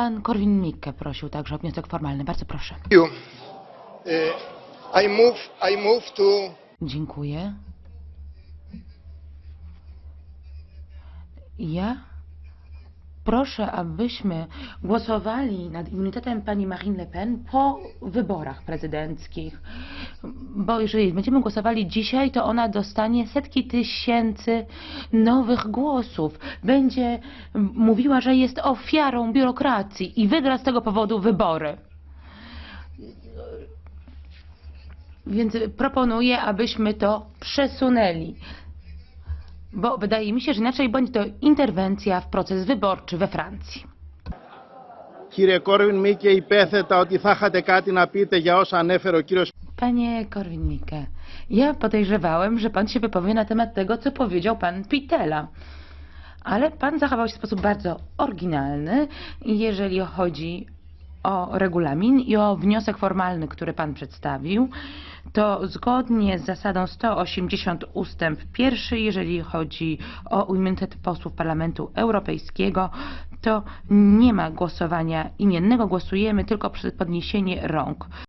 Pan Korwin-Mikke prosił także o wniosek formalny. Bardzo proszę. you. Uh, I move. I move to Dziękuję. Ja proszę, abyśmy głosowali nad immunitetem pani Marine Le Pen po wyborach prezydenckich. Bo jeżeli będziemy głosowali dzisiaj, to ona dostanie setki tysięcy nowych głosów. Będzie mówiła, że jest ofiarą biurokracji i wygra z tego powodu wybory. Więc proponuję, abyśmy to przesunęli. Bo wydaje mi się, że inaczej będzie to interwencja w proces wyborczy we Francji. Panie Korwin-Mikke, ja podejrzewałem, że pan się wypowie na temat tego, co powiedział pan Pitela. Ale pan zachował się w sposób bardzo oryginalny, jeżeli chodzi o regulamin i o wniosek formalny, który pan przedstawił. To zgodnie z zasadą 180 ustęp pierwszy, jeżeli chodzi o immunitet posłów Parlamentu Europejskiego, to nie ma głosowania imiennego, głosujemy tylko przez podniesienie rąk.